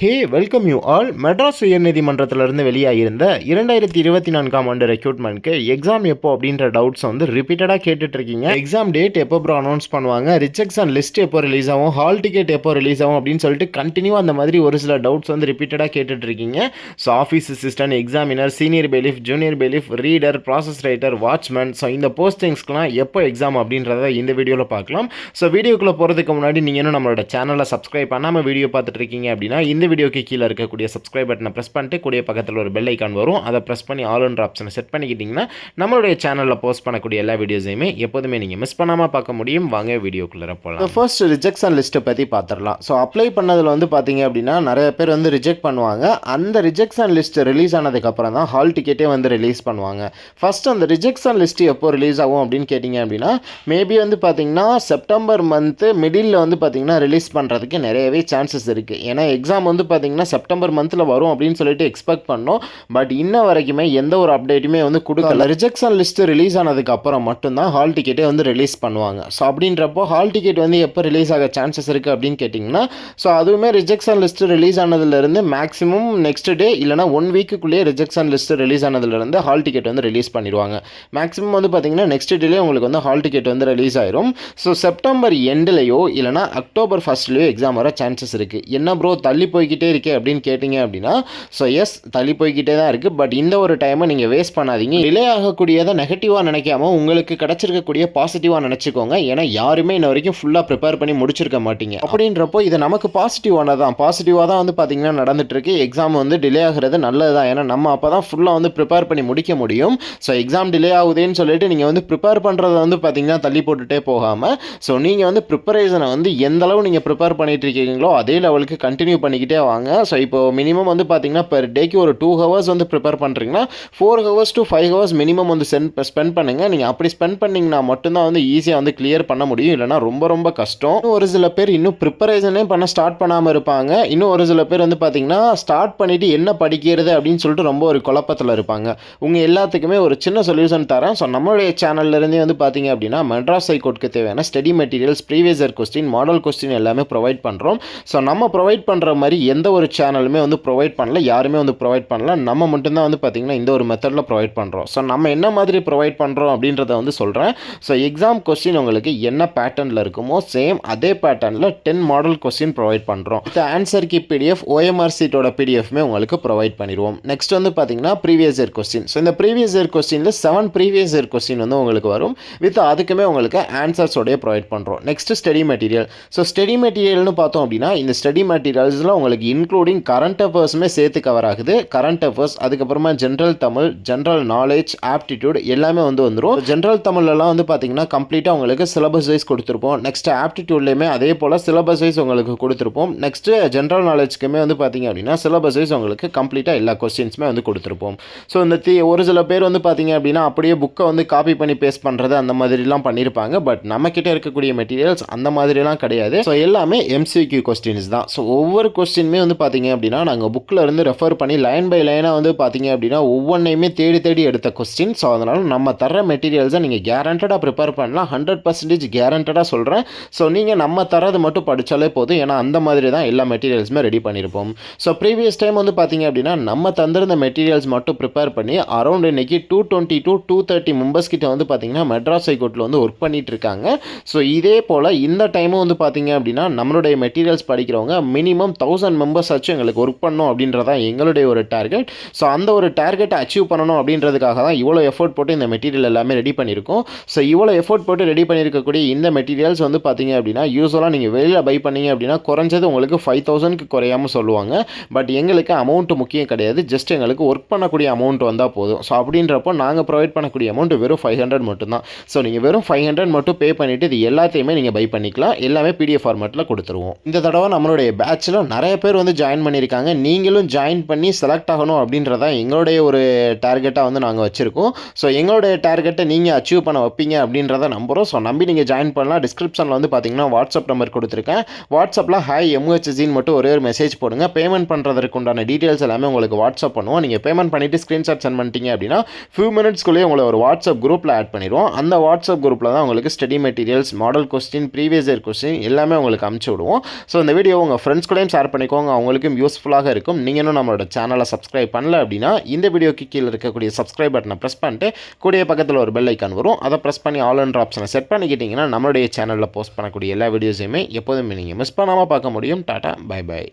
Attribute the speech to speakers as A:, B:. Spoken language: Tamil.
A: Hey welcome you all Madras உயர்நீதிமன்றத்திலிருந்து வெளியாகியிருந்த இரண்டாயிரத்தி இருபத்தி நான்காம் ஆண்டு ரெக்ரூட்மெண்ட்க்கு எக்ஸாம் எப்போ அப்படின்ற டவுட்ஸ் வந்து ரிப்பீட்டடாக கேட்டுட்டு இருக்கீங்க எக்ஸாம் டேட் எப்போ ப்ரோ அனௌன்ஸ் பண்ணுவாங்க? ரிஜெக்ஷன் லிஸ்ட் எப்போ ரிலீஸ் ஆகும்? ஹால் டிக்கெட் எப்போ ரிலீஸ் ஆகும்? அப்படின்னு சொல்லிட்டு கண்டினியூ அந்த மாதிரி ஒரு சில டவுட்ஸ் வந்து ரிப்பீட்டடாக கேட்டுட்டு இருக்கீங்க so office assistant examiner senior bailiff junior bailiff reader process writer watchman so இந்த போஸ்டிங்ஸ்க்குலாம் எப்போ எக்ஸாம் அப்படின்றத இந்த வீடியோவில் பார்க்கலாம். ஸோ வீடியோக்குள்ளே போகிறதுக்கு முன்னாடி நீங்கள் இன்னும் நம்மளோட சேனலை சப்ஸ்கிரைப் பண்ணாமல் வீடியோ பார்த்துட்டு இருக்கீங்க அப்படின்னா இந்த வீடியோக்கு கீழே இருக்கக்கூடிய சப்ஸ்கிரைப் பட்டனை ப்ரெஸ் பண்ணிட்டு கூடிய பக்கத்தில் ஒரு பெல் ஐக்கான் வரும். அதை ப்ரெஸ் பண்ணி ஆல்ன்ற ஆப்ஷனை செட் பண்ணிக்கிட்டிங்கன்னா நம்மளுடைய சேனலில் போஸ்ட் பண்ணக்கூடிய எல்லா வீடியோஸையுமே எப்போதுமே நீங்கள் மிஸ் பண்ணாமல் பார்க்க முடியும். வாங்க வீடியோக்குள்ளே போகலாம் ஃபர்ஸ்ட் ரிஜெக்ஷன் லிஸ்ட்டை பற்றி பார்த்துடலாம் ஸோ அப்ளை பண்ணதில் வந்து பார்த்தீங்க அப்படின்னா நிறைய பேர் வந்து ரிஜெக்ட் பண்ணுவாங்க. அந்த ரிஜெக்ஷன் லிஸ்ட் ரிலீஸ் ஆனதுக்கப்புறம் தான் ஹால் டிக்கெட்டே வந்து ரிலீஸ் பண்ணுவாங்க. ஃபர்ஸ்ட் அந்த ரிஜெக்ஷன் லிஸ்ட் எப்போ ரிலீஸ் ஆகும் அப்படின்னு கேட்டிங்க அப்படின்னா மேபி வந்து பார்த்தீங்கன்னா செப்டம்பர் மந்த்து மிடில் வந்து பார்த்தீங்கன்னா ரிலீஸ் பண்ணுறதுக்கு நிறையவே சான்சஸ் இருக்குது ஏன்னா எக்ஸாம் வந்து பார்த்தீங்கன்னா செப்டம்பர் மந்தில் வரும் அப்படின்னு சொல்லிட்டு எக்ஸ்பெக்ட் பண்ணோம். பட் இன்ன வரைக்குமே எந்த ஒரு அப்டேட்டுமே வந்து கொடுக்கல. ரிஜெக்ஷன் லிஸ்ட் ரிலீஸ் ஆனதுக்கு அப்புறம் மட்டும்தான் ஹால் டிக்கெட்டே வந்து ரிலீஸ் பண்ணுவாங்க. ஸோ அப்படின்றப்போ ஹால் டிக்கெட் வந்து எப்போ ரிலீஸ் ஆக சான்சஸ் இருக்குது அப்படின்னு கேட்டிங்கன்னா ஸோ அதுவுமே ரிஜெக்ஷன் லிஸ்ட் ரிலீஸ் ஆனதுலேருந்து மேக்ஸிமம் நெக்ஸ்ட் டே இல்லைனா ஒன் வீக்குள்ளேயே ரிஜெக்ஷன் லிஸ்ட் ரிலீஸ் ஆனதுலேருந்து ஹால் டிக்கெட் வந்து ரிலீஸ் பண்ணிடுவாங்க. மேக்ஸிமம் வந்து பார்த்தீங்கன்னா நெக்ஸ்ட் டேலேயே உங்களுக்கு வந்து ஹால் டிக்கெட் வந்து ரிலீஸ் ஆயிரும். ஸோ செப்டம்பர் எண்ட்லேயோ இல்லைனா அக்டோபர் ஃபஸ்ட்லேயோ எக்ஸாம் வர சான்சஸ் இருக்குது என்ன ப்ரோ தள்ளி போய்கிட்டே இருக்கே அப்படின்னு கேட்டிங்க அப்படின்னா ஸோ எஸ் தள்ளி போய்கிட்டே தான் இருக்குது பட் இந்த ஒரு டைமை நீங்கள் வேஸ்ட் பண்ணாதீங்க. டிலே ஆகக்கூடியதை நெகட்டிவாக நினைக்காம உங்களுக்கு கிடச்சிருக்கக்கூடிய பாசிட்டிவாக நினச்சிக்கோங்க. ஏன்னா யாருமே இன்ன வரைக்கும் ஃபுல்லாக ப்ரிப்பேர் பண்ணி முடிச்சிருக்க மாட்டீங்க. அப்படின்றப்போ இது நமக்கு பாசிட்டிவான தான் பாசிட்டிவாக தான் வந்து பார்த்தீங்கன்னா நடந்துட்டு இருக்கு எக்ஸாம் வந்து டிலே ஆகிறது நல்லது தான் ஏன்னா நம்ம அப்போ தான் ஃபுல்லாக வந்து ப்ரிப்பேர் பண்ணி முடிக்க முடியும். ஸோ எக்ஸாம் டிலே ஆகுதுன்னு சொல்லிட்டு நீங்கள் வந்து ப்ரிப்பேர் பண்ணுறத வந்து பார்த்தீங்கன்னா தள்ளி போட்டுட்டே போகாமல் ஸோ நீங்கள் வந்து ப்ரிப்பரேஷனை வந்து எந்த அளவு நீங்கள் ப்ரிப்பேர் பண்ணிட்டு இருக்கீங்களோ அதே லெவலுக்கு கண்டினியூ பண்ணிக்கிட்டே வாங்க. ஸோ இப்போ மினிமம் வந்து பார்த்தீங்கன்னா பெர் டேக்கு ஒரு டூ ஹவர்ஸ் வந்து ப்ரிப்பேர் பண்ணுறீங்கன்னா four hours to five hours minimum வந்து சென்ட் ஸ்பெண்ட் பண்ணுங்கள் நீங்கள் அப்படி ஸ்பெண்ட் பண்ணிங்கன்னா மட்டும்தான் வந்து ஈஸியாக வந்து கிளியர் பண்ண முடியும். இல்லைனா ரொம்ப ரொம்ப கஷ்டம். ஒரு சில பேர் இன்னும் ப்ரிப்பரேஷனே பண்ண ஸ்டார்ட் பண்ணாமல் இருப்பாங்க. இன்னும் ஒரு சில பேர் வந்து பார்த்தீங்கன்னா ஸ்டார்ட் பண்ணிவிட்டு என்ன படிக்கிறது அப்படின்னு சொல்லிட்டு ரொம்ப ஒரு குழப்பத்தில் இருப்பாங்க. உங்கள் எல்லாத்துக்குமே ஒரு சின்ன சொல்யூஷன் தரேன். ஸோ நம்மளுடைய சேனல்லேருந்தே வந்து பார்த்தீங்க அப்படின்னா மெட்ராஸ் ஹைகோர்ட்டுக்கு தேவையான study materials previous year question model question எல்லாமே ப்ரொவைட் பண்ணுறோம் ஸோ நம்ம ப்ரொவைட் பண்ணுற மாதிரி எந்த ஒரு சேனலுமே வந்து ப்ரொவைட் பண்ணல யாருமே வந்து ப்ரொவைட் பண்ணல. நம்ம மட்டும்தான் வந்து பார்த்திங்கன்னா இந்த ஒரு மெத்தடில் ப்ரொவைட் பண்ணுறோம் ஸோ நம்ம என்ன மாதிரி ப்ரொவைட் பண்ணுறோம் அப்படின்றத வந்து சொல்கிறேன் ஸோ எக்ஸாம் கொஸ்டின் உங்களுக்கு என்ன பேட்டர்னில் இருக்குமோ சேம் அதே பேட்டர்னில் டென் மாடல் கொஸ்டின் ப்ரொவைட் பண்ணுறோம் இந்த ஆன்சர் கி பிடிஎஃப் ஓஎம்ஆர் சீட்டோட பிடிஎஃப்மே உங்களுக்கு ப்ரொவைட் பண்ணிடுவோம். நெக்ஸ்ட் வந்து பார்த்தீங்கன்னா ப்ரீவியஸ் இயர் கொஸ்டின் ஸோ இந்த ப்ரீவியஸ் இயர் கொஸ்டினில் செவன் ப்ரீவியஸ் இயர் கொஸ்டின் வந்து உங்களுக்கு வரும். வித் அதுக்குமே உங்களுக்கு ஆன்சர்ஸோடய ப்ரொவைட் பண்ணுறோம் next study material so study மெட்டீரியல்னு பார்த்தோம் அப்படின்னா இந்த ஸ்டடி மெட்டீரியல்ஸில் உங்களுக்கு இன்க்ளூடிங் கரண்ட் அஃபேர்ஸுமே சேர்த்து கவர் ஆகுது. கரண்ட் அஃபேர்ஸ் அதுக்கப்புறமா general Tamil general knowledge aptitude எல்லாமே வந்து வந்துடும் ஜென்ரல் தமிழ்லலாம் வந்து பார்த்தீங்கன்னா கம்ப்ளீட்டாக உங்களுக்கு சிலபஸ் வைஸ் கொடுத்துருப்போம். நெக்ஸ்ட் ஆப்டிடியூட்லேயுமே அதே போல் சிலபஸ் வைஸ் உங்களுக்கு கொடுத்துருப்போம். நெக்ஸ்ட் ஜென்ரல் நாலேஜ்க்குமே வந்து பார்த்தீங்க அப்படின்னா சிலபஸ் வைஸ் உங்களுக்கு கம்ப்ளீட்டாக எல்லா கொஸ்டின்ஸுமே வந்து கொடுத்துருப்போம். ஸோ இந்த தி ஒரு சில பேர் வந்து பார்த்தீங்க அப்படின்னா அப்படியே புக்கை வந்து காப்பி பண்ணி பேஸ்ட் பண்ணுறது அந்த மாதிரிலாம் பண்ணியிருப்பாங்க பட் நம்மக்கிட்ட இருக்கக்கூடிய மெட்டீரியல்ஸ் அந்த மாதிரிலாம் கிடையாது. ஸோ எல்லாமே எம்சிக்யூ கொஸ்டின்ஸ் தான். ஸோ ஒவ்வொரு கொஸ்டின் கொஸ்டினுமே வந்து பார்த்தீங்க அப்படின்னா நாங்கள் புக்கில் இருந்து ரெஃபர் பண்ணி லைன் பை லைனாக வந்து பார்த்தீங்க அப்படின்னா ஒவ்வொன்றையுமே தேடி தேடி எடுத்த கொஸ்டின் ஸோ அதனால் நம்ம தர மெட்டீரியல்ஸை நீங்கள் கேரண்டடாக ப்ரிப்பேர் பண்ணலாம். ஹண்ட்ரட் பர்சன்டேஜ் கேரண்டடாக சொல்கிறேன் ஸோ நீங்கள் நம்ம தரது மட்டும் படித்தாலே போதும். ஏன்னா அந்த மாதிரி தான் எல்லா மெட்டீரியல்ஸுமே ரெடி பண்ணியிருப்போம் ஸோ ப்ரீவியஸ் டைம் வந்து பார்த்தீங்க அப்படின்னா நம்ம தந்திருந்த மெட்டீரியல்ஸ் மட்டும் ப்ரிப்பேர் பண்ணி அரௌண்ட் இன்னைக்கு two twenty to two thirty members கிட்ட வந்து பார்த்தீங்கன்னா மெட்ராஸ் ஹைகோர்ட்டில் வந்து ஒர்க் பண்ணிட்டு இருக்காங்க. ஸோ இதே போல் இந்த டைமும் வந்து பார்த்தீங்க அப்படின்னா நம்மளுடைய மெட்டீரியல்ஸ் படிக்கிறவங்க மினிமம் தௌசண்ட் மெம்பர்ஸ் ஆச்சு எங்களுக்கு ஒர்க் பண்ணணும் அப்படின்றதான் எங்களுடைய ஒரு டார்கெட் ஸோ அந்த ஒரு டார்கெட்டை அச்சீவ் பண்ணணும் அப்படின்றதுக்காக தான் இவ்வளோ எஃபோர்ட் போட்டு இந்த மெட்டீரியல் எல்லாமே ரெடி பண்ணியிருக்கோம். ஸோ இவ்வளோ எஃபோர்ட் போட்டு ரெடி பண்ணியிருக்கக்கூடிய இந்த மெட்டீரியல்ஸ் வந்து பார்த்தீங்க அப்படின்னா யூஸ்வலாக நீங்கள் வெளியில் பை பண்ணீங்க அப்படின்னா குறைஞ்சது உங்களுக்கு ஃபைவ் தௌசண்ட்க்கு குறையாமல் சொல்லுவாங்க. பட் எங்களுக்கு அமௌண்ட் முக்கியம் கிடையாது. ஜஸ்ட் எங்களுக்கு ஒர்க் பண்ணக்கூடிய அமௌண்ட் வந்தால் போதும். ஸோ அப்படின்றப்போ நாங்கள் ப்ரொவைட் பண்ணக்கூடிய அமௌண்ட் வெறும் ஃபைவ் ஹண்ட்ரட் மட்டும்தான். ஸோ நீங்கள் வெறும் ஃபைவ் ஹண்ட்ரட் மட்டும் பே பண்ணிவிட்டு இது எல்லாத்தையுமே நீங்கள் பை பண்ணிக்கலாம். எல்லாமே பிடிஎஃப் ஃபார்மேட்டில் கொடுத்துருவோம். இந்த தடவை நம்மளுடைய பேட்சில் நிறைய பேர் வந்து ஜாயின் பண்ணியிருக்காங்க. நீங்களும் ஜாயின் பண்ணி செலக்ட் ஆகணும் அப்படின்றதான் எங்களுடைய ஒரு டார்கெட்டாக வந்து நாங்கள் வச்சுருக்கோம். ஸோ எங்களுடைய டார்கெட்டை நீங்கள் அச்சீவ் பண்ண வைப்பீங்க அப்படின்றத நம்புகிறோம் ஸோ நம்பி நீங்கள் ஜாயின் பண்ணலாம். டிஸ்கிரிப்ஷனில் வந்து பார்த்தீங்கன்னா வாட்ஸ்அப் நம்பர் கொடுத்துருக்கேன். வாட்ஸ்அப்பில் ஹாய் எம்ஹெச்சின்னு மட்டும் ஒரே ஒரு மெசேஜ் போடுங்க. பேமெண்ட் பண்ணுறதுக்கு உண்டான டீட்டெயில்ஸ் எல்லாமே உங்களுக்கு வாட்ஸ்அப் பண்ணுவோம். நீங்கள் பேமெண்ட் பண்ணிவிட்டு ஸ்க்ரீன்ஷாட் சென்ட் பண்ணிட்டீங்க அப்படின்னா ஃபியூ மினிட்ஸ்க்குள்ளேயே உங்களை ஒரு வாட்ஸ்அப் குரூப்பில் ஆட் பண்ணிடுவோம். அந்த வாட்ஸ்அப் குரூப்பில் தான் உங்களுக்கு study materials model question previous year question எல்லாமே உங்களுக்கு அமுச்சு விடுவோம். ஸோ இந்த வீடியோ உங்கள் ஃப்ரெண்ட்ஸ் கூடயும் ஷேர் பண்ணி பண்ணிக்கோங்க அவங்களுக்கும் யூஸ்ஃபுல்லாக இருக்கும். நீங்கள் இன்னும் நம்மளோட சேனலை சப்ஸ்கிரைப் பண்ணல அப்படின்னா இந்த வீடியோக்கு கீழே இருக்கக்கூடிய சப்ஸ்கிரைப் பட்டனை ப்ரெஸ் பண்ணிட்டு கூடிய பக்கத்தில் ஒரு பெல் ஐக்கான் வரும். அதை ப்ரெஸ் பண்ணி ஆல் அண்ட் ஆப்ஷனை செட் பண்ணிக்கிட்டிங்கன்னா நம்மளுடைய சேனலில் போஸ்ட் பண்ணக்கூடிய எல்லா வீடியோஸையுமே எப்போதுமே நீங்கள் மிஸ் பண்ணாமல் பார்க்க முடியும். Tata bye by